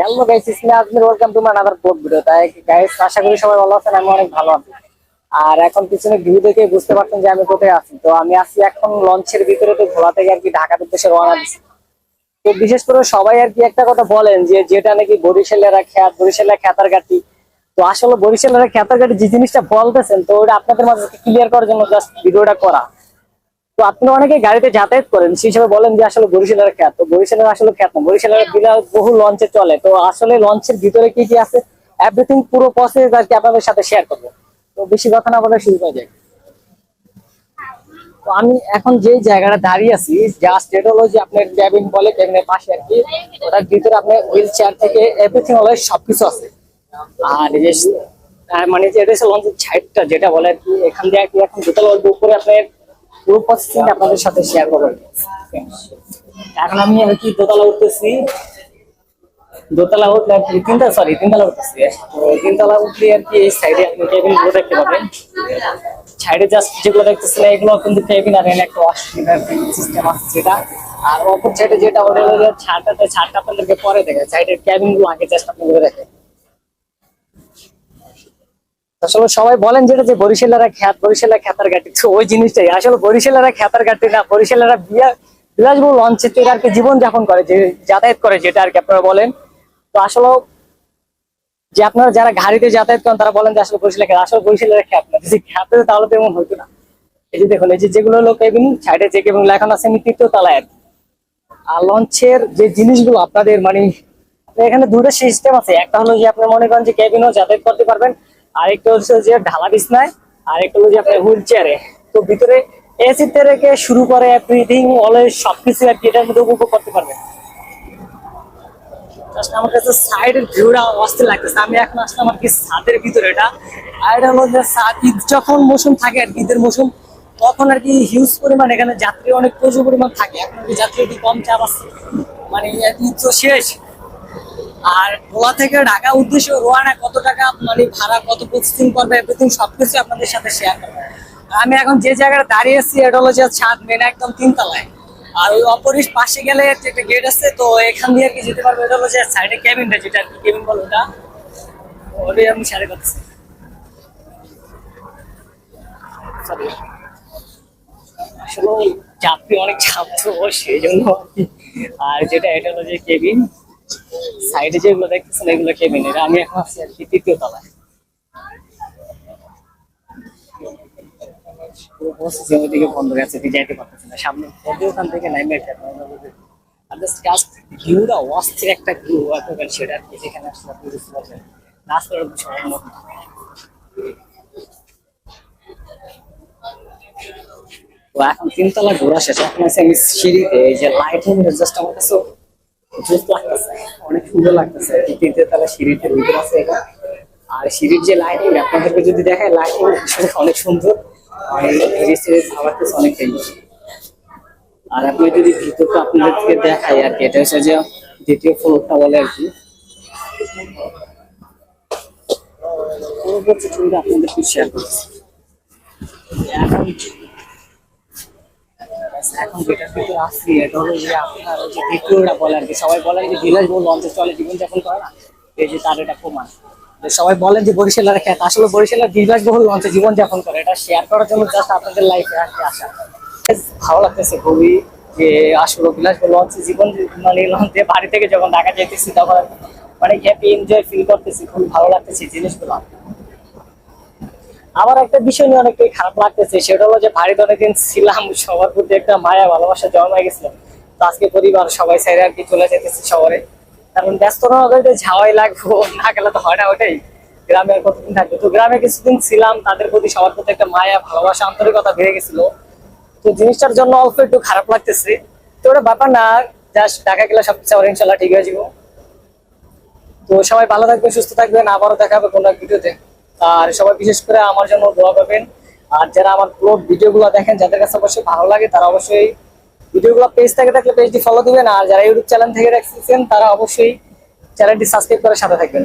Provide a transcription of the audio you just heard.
Hello guys ইসমি আজমির welcome to my another পোর্ট ভিডিও তাই গাইস আশা করি সবাই ভালো আছেন, আমি অনেক ভালো আছি। আর এখন পিছনে ভিউ দেখে বুঝতে পারছেন যে আমি কোথায় আছি। তো আমি আছি এখন লঞ্চের ভিতরে, তো ঘোরা থেকে আর কি ঢাকার উদ্দেশ্যে রওনা দিচ্ছি। তো বিশেষ করে সবাই আর কি একটা কথা বলেন যে, যেটা নাকি বরিশালেরা খ্যাত বরিশালের খ্যাতার গাটি তো আসলে বরিশালের খ্যাতার গাটি যে জিনিসটা বলতেছেন, তো ওটা আপনাদের মাঝে ক্লিয়ার করার জন্য জাস্ট ভিডিওটা করা। তো আপনি অনেকে গাড়িতে যাতায়াত করেন, সেই হিসাবে বলেন যে আসলে বরিশালের খ্যাত। বরিশালের আসলে খ্যাত না। বরিশালের বিলাস বহু লঞ্চে চলে। তো আসলে লঞ্চের ভিতরে কি কি আছে? এভরিথিং পুরো প্রসেস আর কি আপনাদের সাথে শেয়ার করব। তো বেশি কথা না বলে শুরু করা যায়। আমি এখন যে জায়গাটা দাঁড়িয়ে আছি জাস্ট এটা হলো যে আপনার ক্যাবিন বলে ক্যাবিনের পাশে আর কি, ওটার ভিতরে আপনার হুইল চেয়ার থেকে এভরিথিং হলো সবকিছু আছে। আর মানে যে এটা হচ্ছে লঞ্চের সাইডটা যেটা বলে আর কি, এখান দিয়ে আর কি এখন দোতলা উপরে আপনার পুরো আপনাদের সাথে শেয়ার করব। এখন আমি আর কি দোতলা উঠতেছি। দোতলা উঠলে আর কি তিনটা সরি তিনতলা উঠতেছি। তিনতলা উঠলে আর কি এই সাইডে আপনি কেবিনগুলো দেখতে পাবেন। সাইডে জাস্ট যেগুলো দেখতেছেন, এগুলো কিন্তু কেবিন আর এখানে একটা অসুবিধার সিস্টেম আছে যেটা। আর অপর সাইডে যেটা ওটা ছাদটাতে ছাদটা আপনাদেরকে পরে দেখে সাইডের ক্যাবিনগুলো আগে জাস্ট আপনাদের দেখে আসলে সবাই বলেন যেটা যে বরিশালেরা খ্যাত, বরিশালের খ্যাতার গাটি ওই জিনিসটাই। আসলে বরিশালেরা খ্যাতার গাটি না, বরিশালেরা বিয়া বিলাসবহুল লঞ্চে আর কি জীবনযাপন করে, যে যাতায়াত করে যেটা আর কি আপনারা বলেন। তো আসলে যে আপনারা যারা গাড়িতে যাতায়াত করেন, তারা বলেন যে আসলে বরিশালের খ্যাত। আসলে বরিশালের খ্যাত না। যদি খ্যাত তাহলে তো এমন হইতো না। এই যে দেখুন, এই যে যেগুলো হলো কেবিন সাইডে চেক এবং লেখানো আছে তৃতীয় তলায় আর আর লঞ্চের যে জিনিসগুলো আপনাদের মানে আপনার এখানে দুটো সিস্টেম আছে। একটা হলো যে আপনি মনে করেন যে কেবিনও যাতায়াত করতে পারবেন। আরেকটা হচ্ছে যে ঢালা বিছনায়, আরেকটা যে আপনার হুইল চেয়ারে। তো ভিতরে এসি থেকে শুরু করে এভরিথিং অলওয়েজ সবকিছু কি এটার মধ্যে উপভোগ করতে পারবেন। লাগতেছে। আমি এখন আসলাম কি ছাদের ভিতরে এটা। আর এটা ঈদ যখন মৌসুম থাকে ঈদের মৌসুম, তখন আর কি হিউজ পরিমাণ এখানে যাত্রী, অনেক প্রচুর পরিমাণ থাকে। এখন যাত্রী কম চাপ আছে। মানে ঈদ তো শেষ। আর গোয়া থেকে ঢাকা উদ্দেশ্য রোয়ানা কত টাকা মানে ভাড়া, কত প্রসেসিং করবে এভরিথিং সবকিছু আপনাদের সাথে শেয়ার করব। আমি এখন যে জায়গায় দাঁড়িয়ে আছি, এটা হলো যে ছাদ মেন একদম তিনতলায়। আর ওই অপরিস পাশে গেলে একটা গেট আছে, তো এখান দিয়ে আর কি যেতে পারব, এটা হলো যে সাইডে কেবিনটা যেটা আর কি কেবিন বলো ওটা। ওটাই আমি শেয়ার করতেছি। আসলে যাত্রী অনেক ছাত্র সেই জন্য আর যেটা, এটা হলো যে কেবিন সাইডে যেগুলো দেখতেছেন, এগুলো কেবিন এটা আমি এখন আছি আর কি তৃতীয় তলায়। বন্ধ গেছে যাইতে না। সামনে যদি ওখান থেকে জাস্ট একটা সেটা আর কি, যেখানে আসলে এখন তিনতলা ঘোরা শেষ। এখন আছে আমি সিঁড়িতে, এই যে লাইটিং জাস্ট আমার কাছে অনেক সুন্দর লাগতেছে। তিনটে তলা সিঁড়িতে ভিতরে আছে আর সিঁড়ির যে লাইটিং আপনাদেরকে যদি দেখায় লাইটিং অনেক সুন্দর। আর অনেক আর আপনি যদি ভিতরটা আপনাদেরকে দেখাই আর কি, এটা হচ্ছে যে দ্বিতীয় ফ্লোরটা বলে আর কি। আপনাদেরকে শেয়ার করছি এখন এখন যেটার ভিতরে আসছি এটা হলো যে আপনার যে দ্বিতীয়টা বলে আর কি, সবাই বলেন যে বিলাসবহুল লঞ্চে চলে জীবনযাপন করে না। এই যে তার এটা প্রমাণ। সবাই বলেন যে বরিশালের খ্যাত, আসলে বরিশালের বিলাসবহুল লঞ্চে জীবনযাপন করে, এটা শেয়ার করার জন্য জাস্ট আপনাদের লাইফে আসতে আসা। ভালো লাগতেছে খুবই যে আসলে বিলাসবহুল লঞ্চে জীবন মানে লঞ্চে বাড়ি থেকে যখন ঢাকা যেতেছি তখন মানে হ্যাপি এনজয় ফিল করতেছি, খুবই ভালো লাগতেছে জিনিসগুলো। আমার একটা বিষয় নিয়ে অনেকটাই খারাপ লাগতেছে, সেটা হলো যে বাড়িতে অনেকদিন ছিলাম, সবার প্রতি একটা মায়া, ভালোবাসা জন্মায় গেছিল। তো আজকে পরিবার সবাই সাইডে আর কি চলে যেতেছি শহরে। কারণ ব্যস্ততা নগরীতে যাওয়াই লাগবো, না গেলে তো হয় না ওটাই। গ্রামে আর কতদিন থাকবে? তো গ্রামে কিছুদিন ছিলাম, তাদের প্রতি সবার প্রতি একটা মায়া, ভালোবাসা, আন্তরিকতা বেড়ে গেছিল। তো জিনিসটার জন্য অল্প একটু খারাপ লাগতেছে। তো ওটা ব্যাপার না জাস্ট ঢাকা গেলে সবকিছু আবার ইনশাল্লাহ ঠিক হয়ে যাব। তো সবাই ভালো থাকবেন, সুস্থ থাকবেন, আবারও দেখা হবে কোনো এক ভিডিওতে। আর সবাই বিশেষ করে আমার জন্য দোয়া পাবেন আর যারা আমার পুরো ভিডিওগুলো দেখেন, যাদের কাছে অবশ্যই ভালো লাগে, তারা অবশ্যই ভিডিওগুলো পেজ থেকে থাকলে পেজটি ফলো দিবেন। আর যারা ইউটিউব চ্যানেল থেকে দেখতেছেন, তারা অবশ্যই চ্যানেলটি সাবস্ক্রাইব করে সাথে থাকবেন।